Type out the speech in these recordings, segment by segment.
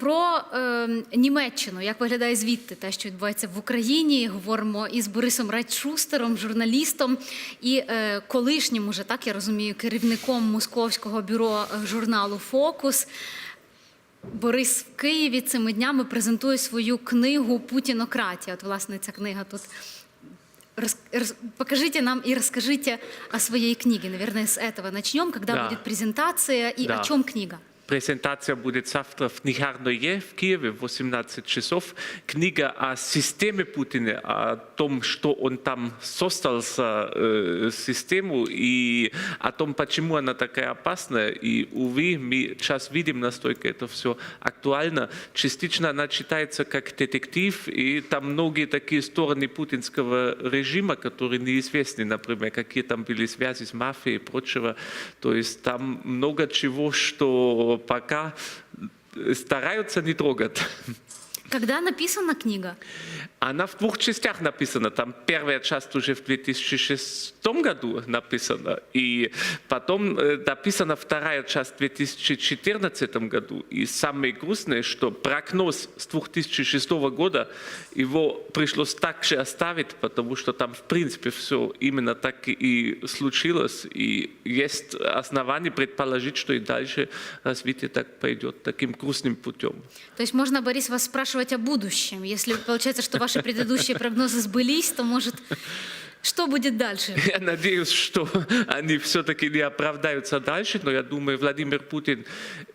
Про е, Німеччину, як виглядає звідти те, що відбувається в Україні. Говоримо із Борисом Райчустером, журналістом і е, колишнім, уже так я розумію, керівником московського бюро е, журналу Фокус. Борис в Києві цими днями презентує свою книгу Путінократія. От, власне, ця книга тут. Рас- рас- покажите нам и расскажите о своей книге. Наверное, с этого начнем. Когда Да. будет презентация и Да. о чем книга? Презентация будет завтра в книгарной в Киеве в 18 часов. Книга о системе Путина, о том, что он там за э, систему и о том, почему она такая опасная. И, увы, мы сейчас видим, настолько это все актуально. Частично она читается как детектив, и там многие такие стороны путинского режима, которые неизвестны, например, какие там были связи с мафией и прочего. То есть там много чего, что пока стараются не трогать. Когда написана книга? Она в двух частях написана. Там первая часть уже в 2006 году написана, и потом э, написана вторая часть в 2014 году. И самое грустное, что прогноз с 2006 года его пришлось также оставить, потому что там в принципе все именно так и случилось, и есть основания предположить, что и дальше развитие так пойдет таким грустным путем. То есть можно, Борис, вас спрашивать о будущем. Если получается, что ваши предыдущие прогнозы сбылись, то может... Что будет дальше? Я надеюсь, что они все-таки не оправдаются дальше, но я думаю, Владимир Путин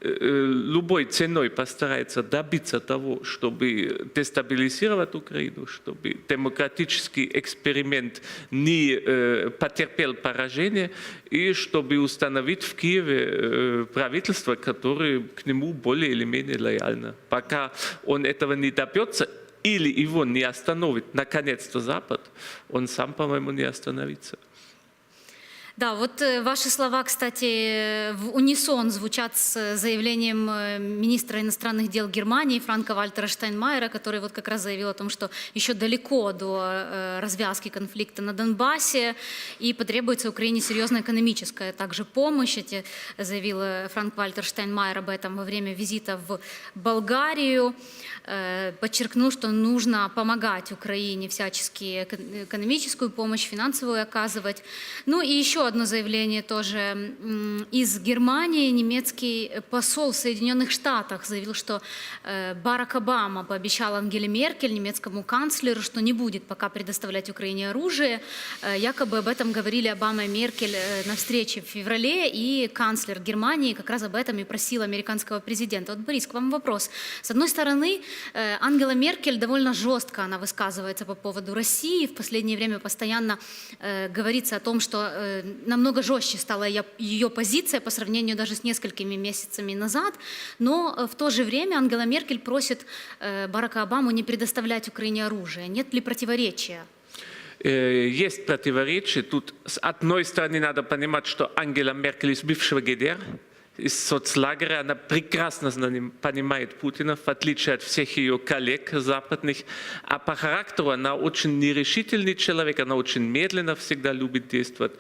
э, э, любой ценой постарается добиться того, чтобы дестабилизировать Украину, чтобы демократический эксперимент не э, потерпел поражение, и чтобы установить в Киеве правительство, которое к нему более или менее лояльно. Пока он этого не добьется, или его не остановит наконец-то Запад, он сам, по-моему, не остановится. Да, вот э, ваши слова, кстати, э, в унисон звучат с э, заявлением министра иностранных дел Германии Франка Вальтера Штайнмайера, который вот как раз заявил о том, что еще далеко до развязки конфликта на Донбассе и потребуется Украине серьезная экономическая также помощь. Эти, заявил Франк Вальтер Штайнмайер об этом во время визита в Болгарию. Подчеркнул, что нужно помогать Украине всячески эко- экономическую помощь, финансовую оказывать. Ну и еще одно заявление тоже из Германии. Немецкий посол в Соединенных Штатах заявил, что э, Барак Обама пообещал Ангеле Меркель, немецкому канцлеру, что не будет пока предоставлять Украине оружие. Э, Якобы об этом говорили Обама и Меркель э, на встрече в феврале, и канцлер Германии как раз об этом и просил американского президента. Вот, Борис, к вам вопрос. С одной стороны, Ангела Меркель довольно жестко она высказывается по поводу России. В последнее время постоянно говорится о том, что намного жестче стала ее, позиция по сравнению даже с несколькими месяцами назад. Но э, в то же время Ангела Меркель просит э, Барака Обаму не предоставлять Украине оружие. Нет ли противоречия? Э, Есть противоречия. Тут с одной стороны надо понимать, что Ангела Меркель из бывшего ГДР, из соцлагеря, она прекрасно понимает Путина, в отличие от всех ее коллег западных. А по характеру она очень нерешительный человек, она очень медленно всегда любит действовать.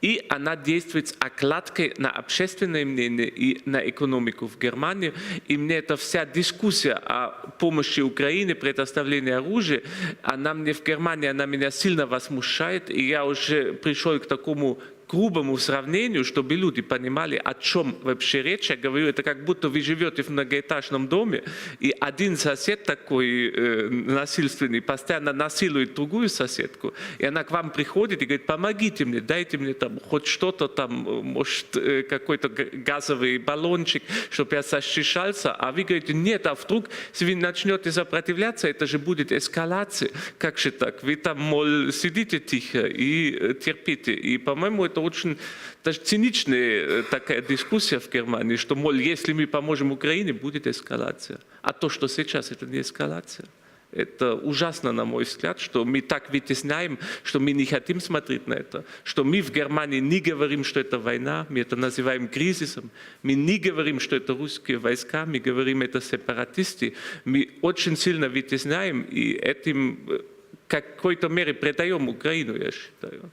И она действует с окладкой на общественное мнение и на экономику в Германии. И мне эта вся дискуссия о помощи Украине, предоставлении оружия, она мне в Германии, она меня сильно возмущает. И я уже пришел к такому грубому сравнению, чтобы люди понимали, о чем вообще речь. Я говорю, это как будто вы живете в многоэтажном доме, и один сосед такой э, насильственный постоянно насилует другую соседку, и она к вам приходит и говорит, помогите мне, дайте мне там хоть что-то там, может, э, какой-то газовый баллончик, чтобы я защищался, а вы говорите, нет, а вдруг, если вы начнете сопротивляться, это же будет эскалация. Как же так? Вы там, мол, сидите тихо и э, терпите. И, по-моему, это очень даже циничная э, такая дискуссия в Германии, что, мол, если мы поможем Украине, будет эскалация. А то, что сейчас, это не эскалация. Это ужасно, на мой взгляд, что мы так вытесняем, что мы не хотим смотреть на это, что мы в Германии не говорим, что это война, мы это называем кризисом, мы не говорим, что это русские войска, мы говорим, это сепаратисты, мы очень сильно вытесняем и этим э, какой-то мере предаем Украину, я считаю.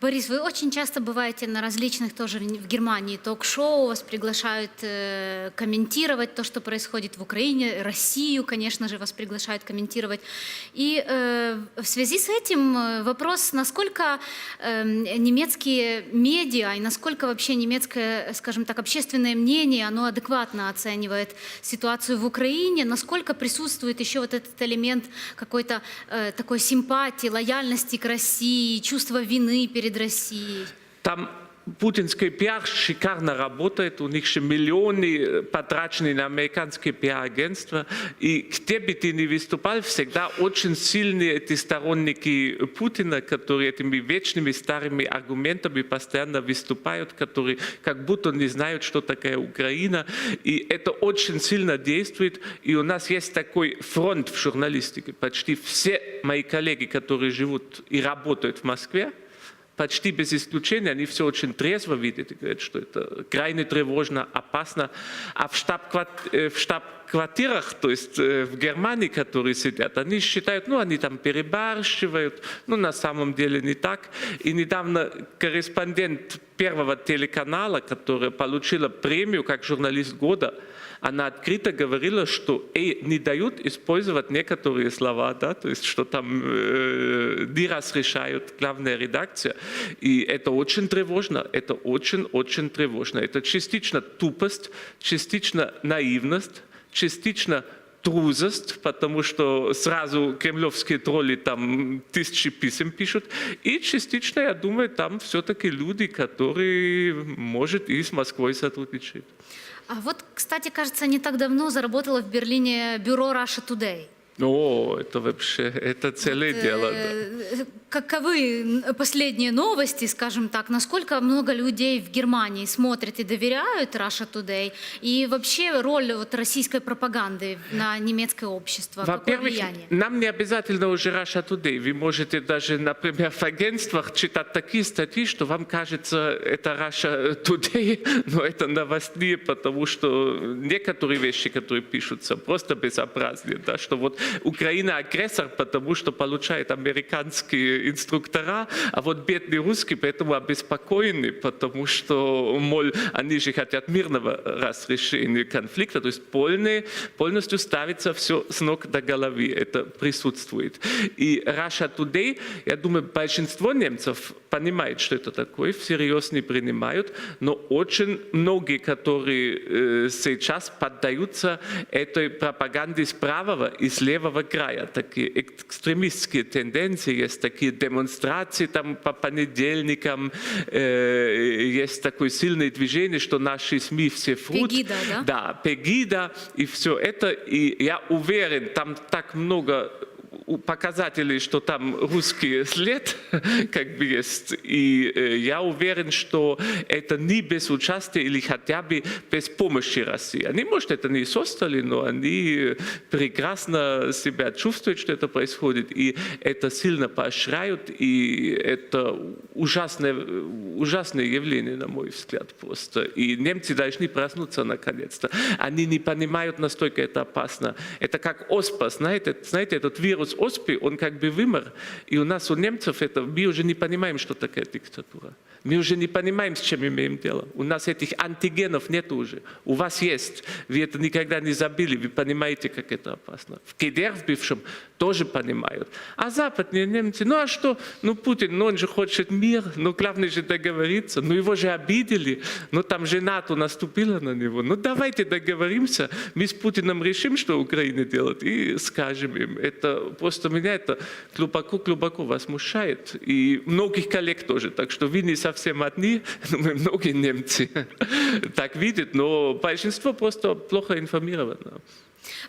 Борис, вы очень часто бываете на различных тоже в Германии ток-шоу, вас приглашают э, комментировать то, что происходит в Украине, Россию, конечно же, вас приглашают комментировать. И э, в связи с этим э, вопрос, насколько э, немецкие медиа и насколько вообще немецкое, скажем так, общественное мнение, оно адекватно оценивает ситуацию в Украине, насколько присутствует еще вот этот элемент какой-то э, такой симпатии, лояльности к России, чувства вины перед Россией. Там путинский пиар шикарно работает, у них же миллионы э, потрачены на американские пиар-агентства, и где бы ты ни выступал, всегда очень сильные эти сторонники Путина, которые этими вечными старыми аргументами постоянно выступают, которые как будто не знают, что такое Украина, и это очень сильно действует, и у нас есть такой фронт в журналистике, почти все мои коллеги, которые живут и работают в Москве, почти без исключения, они все очень трезво видят и говорят, что это крайне тревожно, опасно. А в штаб-кват- э, в штаб-квартирах, то есть э, в Германии, которые сидят, они считают, ну, они там перебарщивают, ну, на самом деле не так. И недавно корреспондент первого телеканала, которая получила премию как журналист года, она открыто говорила, что эй, не дают использовать некоторые слова, да, то есть что там э, не разрешают главная редакция. И это очень тревожно, это очень-очень тревожно. Это частично тупость, частично наивность, частично трузость, потому что сразу кремлевские тролли там тысячи писем пишут, и частично, я думаю, там все-таки люди, которые, может, и с Москвой сотрудничают. А вот, кстати, кажется, не так давно заработало в Берлине бюро Russia Today. О, это вообще, это целое дело. да. Э, Каковы последние новости, скажем так, насколько много людей в Германии смотрят и доверяют Russia Today, и вообще роль вот российской пропаганды на немецкое общество, какое Во-первых, влияние? нам не обязательно уже Russia Today. Вы можете даже, например, в агентствах читать такие статьи, что вам кажется, это Russia Today, но это новостные, потому что некоторые вещи, которые пишутся, просто безобразные. Да? Что вот Украина агрессор, потому что получает американские инструктора, а вот бедные русские поэтому обеспокоены, потому что, мол, они же хотят мирного разрешения конфликта, то есть полное, полностью ставится все с ног до головы, это присутствует. И Russia Today, я думаю, большинство немцев понимает, что это такое, всерьез не принимают, но очень многие, которые э, сейчас поддаются этой пропаганде с правого и с левого края. Такие экстремистские тенденции, есть такие демонстрации там по понедельникам, э, есть такое сильное движение, что наши СМИ все фрут. Пегида, да? Да, Пегида и все это. И я уверен, там так много показателей, что там русский след как бы есть. И э, я уверен, что это не без участия или хотя бы без помощи России. Они, может, это не создали, но они прекрасно себя чувствуют, что это происходит, и это сильно поощряют, и это ужасное, ужасное явление, на мой взгляд, просто. И немцы должны проснуться наконец-то. Они не понимают, настолько это опасно. Это как оспа, знаете, знаете, этот вирус оспы, он как бы вымер, и у нас, у немцев, это, мы уже не понимаем, что такое диктатура. Мы уже не понимаем, с чем имеем дело. У нас этих антигенов нет уже. У вас есть. Вы это никогда не забыли. Вы понимаете, как это опасно. В КДР, в бывшем, тоже понимают. А западные немцы, ну а что? Ну Путин, ну он же хочет мир, ну главное же договориться. Ну его же обидели. Ну там же НАТО наступила на него. Ну давайте договоримся. Мы с Путиным решим, что Украина делает, и скажем им. Это просто меня это глубоко-глубоко возмущает. И многих коллег тоже. Так что вы не совсем одни, но мы многие немцы так видят, но большинство просто плохо информировано.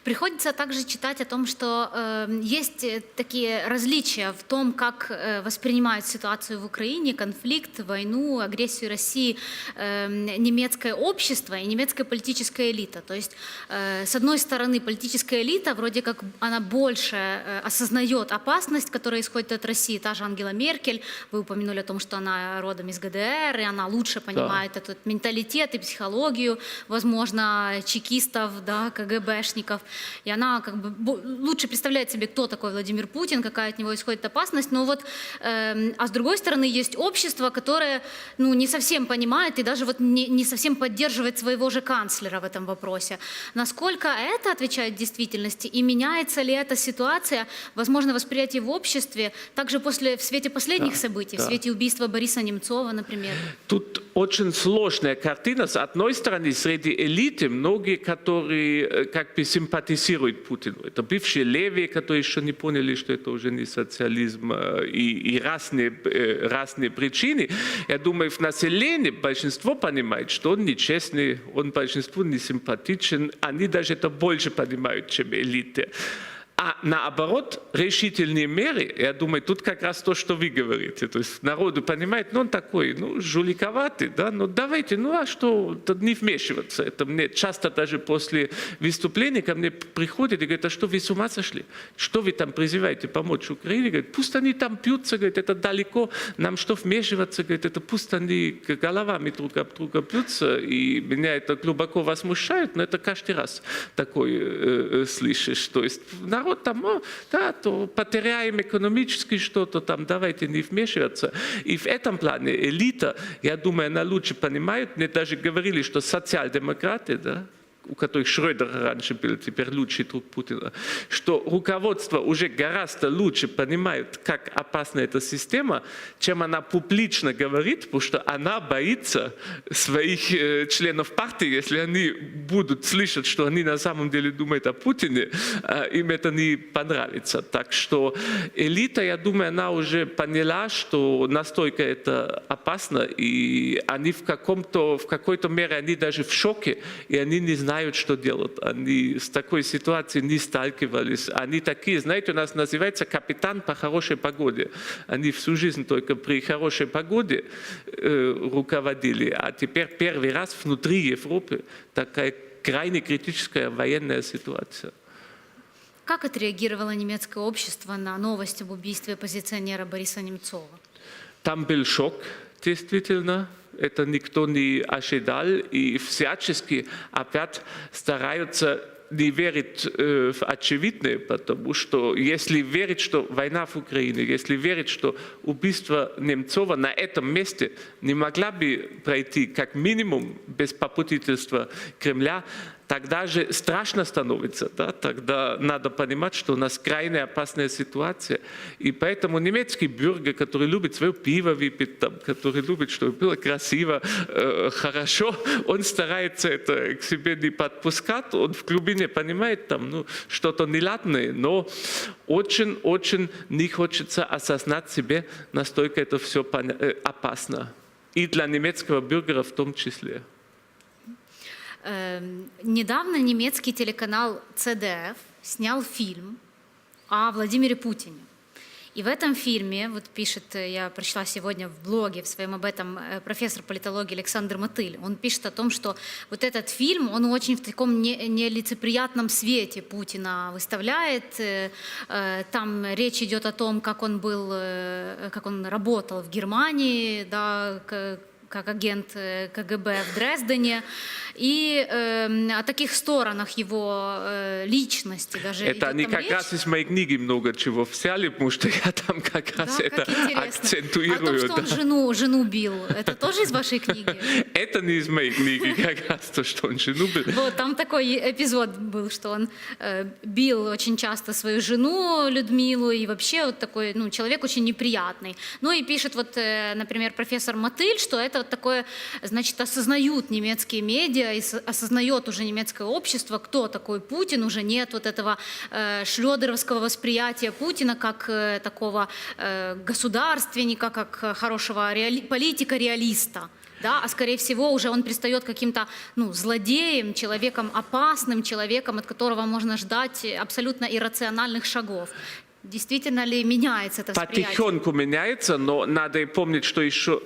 Приходится также читать о том, что э, есть такие различия в том, как э, воспринимают ситуацию в Украине, конфликт, войну, агрессию России э, немецкое общество и немецкая политическая элита. То есть, э, с одной стороны, политическая элита, вроде как она больше э, осознает опасность, которая исходит от России. Та же Ангела Меркель, вы упомянули о том, что она родом из ГДР, и она лучше понимает этот менталитет и психологию, возможно, чекистов, да, КГБшников, политиков, и она как бы лучше представляет себе, кто такой Владимир Путин, какая от него исходит опасность. Но вот, эм, а с другой стороны, есть общество, которое ну, не совсем понимает и даже вот не, не совсем поддерживает своего же канцлера в этом вопросе. Насколько это отвечает действительности и меняется ли эта ситуация, возможно, восприятие в обществе, также после, в свете последних Да, событий, в да. свете убийства Бориса Немцова, например? Тут очень сложная картина. С одной стороны, среди элиты многие, которые э, как бы симпатизируют Путину. Это бывшие левые, которые еще не поняли, что это уже не социализм э, и, и разные, э, разные причины. Я думаю, в населении большинство понимает, что он нечестный, он большинству не симпатичен. Они даже это больше понимают, чем элиты. А наоборот, решительные меры, я думаю, тут как раз то, что вы говорите. То есть народу понимает, ну он такой, ну, жуликоватый, да, ну давайте, ну а что, тут не вмешиваться. Это мне часто даже после выступления ко мне приходят и говорят, а что вы с ума сошли? Что вы там призываете помочь Украине? Говорят, пусть они там пьются, говорят, это далеко, нам что вмешиваться, говорят, это пусть они головами друг об друга пьются, и меня это глубоко возмущает, но это каждый раз такое э, э, слышишь. То есть народ там, о, да, то потеряем экономически что-то там, давайте не вмешиваться. И в этом плане элита, я думаю, она лучше понимает, мне даже говорили, что социал-демократы, да, у которых Шрёдер раньше был, теперь лучший друг Путина, что руководство уже гораздо лучше понимает, как опасна эта система, чем она публично говорит, потому что она боится своих э, членов партии, если они будут слышать, что они на самом деле думают о Путине, э, им это не понравится. Так что элита, я думаю, она уже поняла, что настолько это опасно, и они в, каком-то, в какой-то мере, они даже в шоке, и они не знают, что делать. Они с такой ситуацией не сталкивались. Они такие, знаете, у нас называется капитан по хорошей погоде. Они всю жизнь только при хорошей погоде э, руководили, а теперь первый раз внутри Европы такая крайне критическая военная ситуация. Как отреагировало немецкое общество на новость об убийстве оппозиционера Бориса Немцова? Там был шок, действительно. Это никто не ожидал. И всячески опять стараются не верить э, в очевидное, потому что если верить, что война в Украине, если верить, что убийство Немцова на этом месте не могла бы пройти как минимум без попутительства Кремля, тогда же страшно становится, да? тогда надо понимать, что у нас крайне опасная ситуация. И поэтому немецкий бюргер, который любит свое пиво выпить, там, который любит, чтобы было красиво, э, хорошо, он старается это к себе не подпускать, он в глубине понимает там ну, что-то неладное, но очень-очень не хочется осознать себе, настолько это все опасно. И для немецкого бюргера в том числе. Эм, Недавно немецкий телеканал CDF снял фильм о Владимире Путине. И в этом фильме, вот пишет, э, я прочла сегодня в блоге в своем об этом э, профессор политологии Александр Мотыль, он пишет о том, что вот этот фильм, он очень в таком не- нелицеприятном свете Путина выставляет. Э, Там речь идет о том, как он был, как он работал в Германии, да, как агент КГБ в Дрездене, и э, о таких сторонах его э, личности даже Это они как речь. раз из моей книги много чего взяли, потому что я там как раз Да, это как интересно. акцентирую. О том, что да. он жену, жену бил, это тоже из вашей книги? Это не из моей книги, как раз то, что он жену был. Вот, там такой эпизод был, что он э, бил очень часто свою жену Людмилу, и вообще вот такой, ну, человек очень неприятный. Ну и пишет вот, э, например, профессор Мотыль, что это вот такое, значит, осознают немецкие медиа, и с- осознает уже немецкое общество, кто такой Путин, уже нет вот этого э, шлёдеровского восприятия Путина как э, такого э, государственника, как э, хорошего реали- политика-реалиста да, а скорее всего уже он пристает каким-то ну, злодеем, человеком опасным, человеком, от которого можно ждать абсолютно иррациональных шагов. Действительно ли меняется это восприятие? Потихоньку меняется, но надо помнить, что еще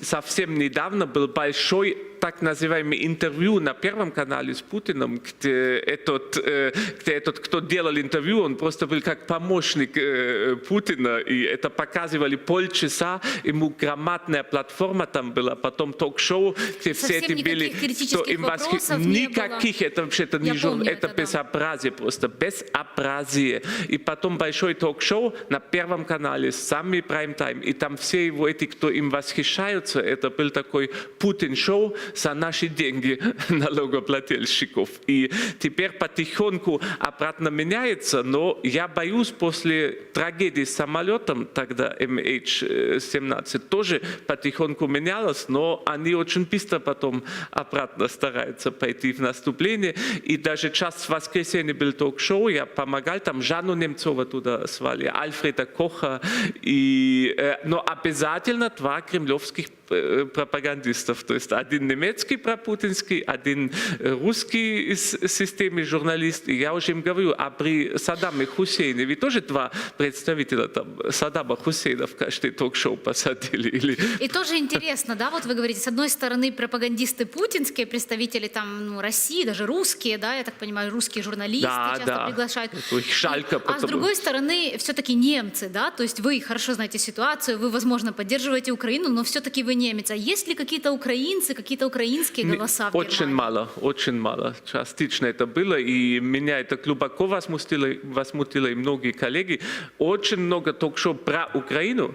совсем недавно был большой так называемое интервью на Первом канале с Путиным, где этот, э, где этот кто делал интервью, он просто был как помощник э, Путина, и это показывали полчаса, ему громадная платформа там была, потом ток-шоу, где все Совсем эти были... никаких критических им восхи- не было. Никаких, это вообще-то не журнал, это это, да. безобразие просто, безобразие. И потом большой ток-шоу на Первом канале, самый прайм-тайм, и там все его эти, кто им восхищаются, это был такой Путин-шоу за наши деньги налогоплательщиков. И теперь потихоньку обратно меняется, но я боюсь после трагедии с самолетом, тогда MH17, тоже потихоньку менялось, но они очень быстро потом обратно стараются пойти в наступление. И даже час в воскресенье был ток-шоу, я помогал, там Жанну Немцова туда звали, Альфреда Коха, и, э, но обязательно два кремлевских пропагандистов, то есть один немецкий пропутинский, один э, русский из системы журналист. И я уже им говорю, а при Саддаме Хусейне ведь тоже два представителя там, Саддама Хусейна в каждый ток-шоу посадили. Или... И тоже интересно, да, вот вы говорите, с одной стороны, пропагандисты путинские, представители там, ну, России, даже русские, да, я так понимаю, русские журналисты Да, часто да. приглашают. Шалька И- а с другой стороны, все-таки немцы, да, то есть вы хорошо знаете ситуацию, вы, возможно, поддерживаете Украину, но все-таки вы немец. А есть ли какие-то украинцы, какие-то украинские Не- голоса в Очень мало, очень мало. Частично это было, и меня это глубоко возмутило, возмутило и многие коллеги. Очень много ток-шоу про Украину,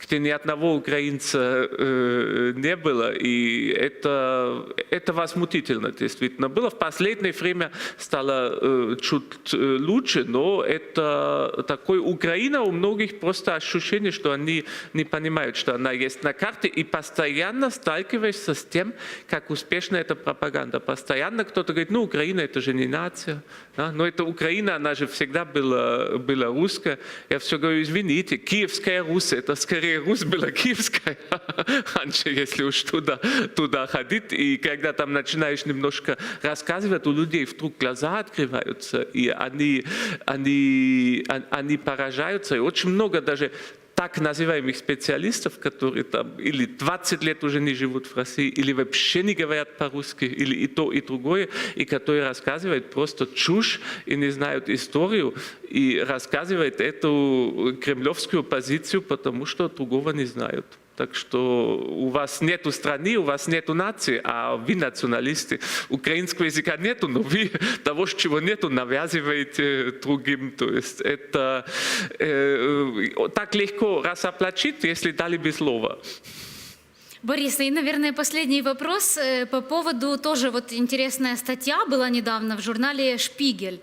где ни одного украинца э, не было, и это, это возмутительно действительно было. В последнее время стало э, чуть э, лучше, но это такой Украина у многих просто ощущение, что они не понимают, что она есть на карте, и постоянно сталкиваешься с тем, как успешна эта пропаганда. Постоянно кто-то говорит, ну, Украина это же не нация, да? но это Украина, она же всегда была, была русская. Я все говорю, извините, Киевская Русь, это скорее Русь была киевская, раньше, если уж туда, туда ходить. И когда там начинаешь немножко рассказывать, у людей вдруг глаза открываются, и они, они, он- они поражаются. И очень много даже так называемых специалистов, которые там или 20 лет уже не живут в России, или вообще не говорят по-русски, или и то, и другое, и которые рассказывают просто чушь и не знают историю, и рассказывают эту кремлевскую позицию, потому что другого не знают. Так что у вас нету страны, у вас нету нации, а вы националисты. Украинского языка нету, но вы того, чего нету, навязываете другим. То есть это э, э, так легко разоплачить, если дали бы слово. Борис, и, наверное, последний вопрос э, по поводу тоже вот интересная статья была недавно в журнале «Шпигель»,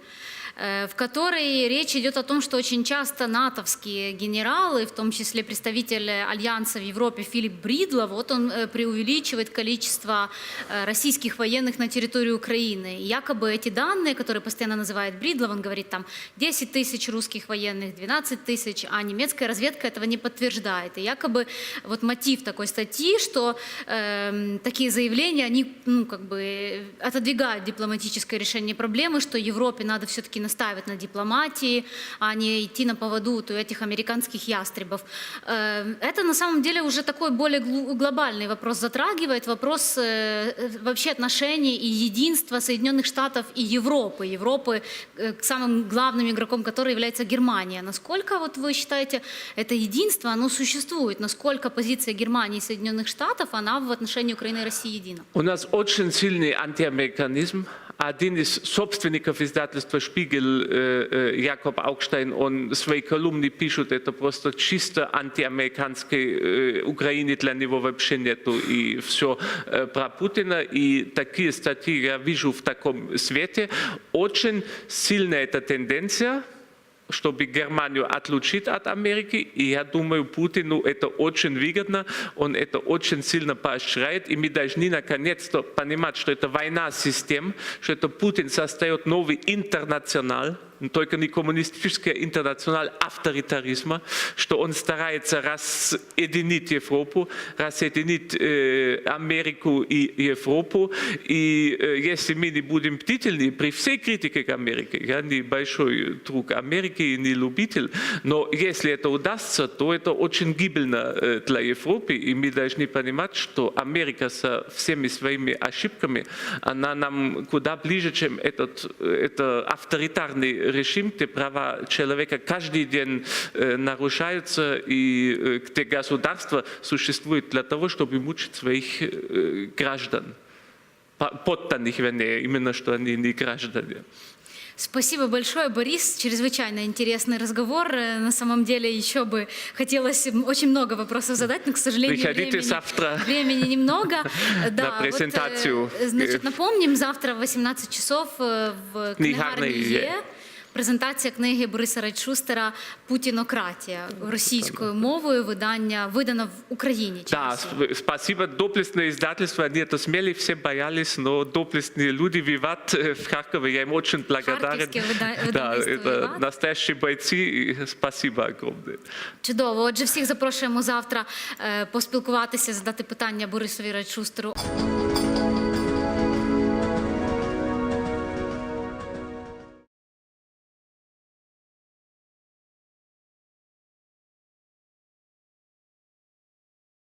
в которой речь идет о том, что очень часто натовские генералы, в том числе представитель Альянса в Европе Филипп Бридло, вот он э, преувеличивает количество э, российских военных на территории Украины. И якобы эти данные, которые постоянно называет Бридло, он говорит там 10 тысяч русских военных, 12 тысяч, а немецкая разведка этого не подтверждает. И якобы вот мотив такой статьи, что эм, такие заявления, они ну, как бы отодвигают дипломатическое решение проблемы, что Европе надо все-таки настаивать на дипломатии, а не идти на поводу у этих американских ястребов. Эм, Это на самом деле уже такой более глобальный вопрос затрагивает, вопрос э, э, вообще отношений и единства Соединенных Штатов и Европы, Европы э, к самым главным игроком которой является Германия. Насколько вот вы считаете, это единство, оно существует? Насколько позиция Германии и Соединенных Штатов, она в отношении Украины и России едина? У нас очень сильный антиамериканизм. Один из собственников издательства «Шпигель», э, э, Якоб Аugstein, он в своей пишет, это просто чисто антиамериканской э, Украины для него вообще нету, и все про Путина. И такие статьи я вижу в таком свете. Очень сильная эта тенденция, чтобы Германию отлучить от Америки. И я думаю, Путину это очень выгодно, он это очень сильно поощряет. И мы должны наконец-то понимать, что это война систем, что это Путин создает новый интернационал, только не коммунистического интернационал авторитаризма, что он старается разъединить Европу, разъединить э, Америку и Европу. И э, если мы не будем бдительны при всей критике к Америке, я не большой друг Америки и не любитель, но если это удастся, то это очень гибельно э, для Европы, и мы должны понимать, что Америка со всеми своими ошибками, она нам куда ближе, чем этот это авторитарный режим, где права человека каждый день э, нарушаются, и э, где государство существует для того, чтобы мучить своих э, граждан. По- Подданных, вернее, именно что они не граждане. Спасибо большое, Борис. Чрезвычайно интересный разговор. Э, На самом деле еще бы хотелось м, очень много вопросов задать, но, к сожалению, Приходите времени, завтра времени немного. Да, вот, э, презентацию. значит, напомним, завтра в 18 часов э, в книгарні Книгарні є. є. Презентація книги Бориса Райчустера Путінократія російською мовою видання видано в Україні. Да, через сп- спасибо. Доблестное издательство, они это смели, все боялись, но доблестные люди «Виват» э, в Харькове, я им очень благодарен. Харьковское выда- Да, выдавництво это «Виват». настоящие бойцы, и спасибо огромное. Чудово. Отже, всіх запрошуємо завтра е, поспілкуватися, задати питання Борисові Райчустеру.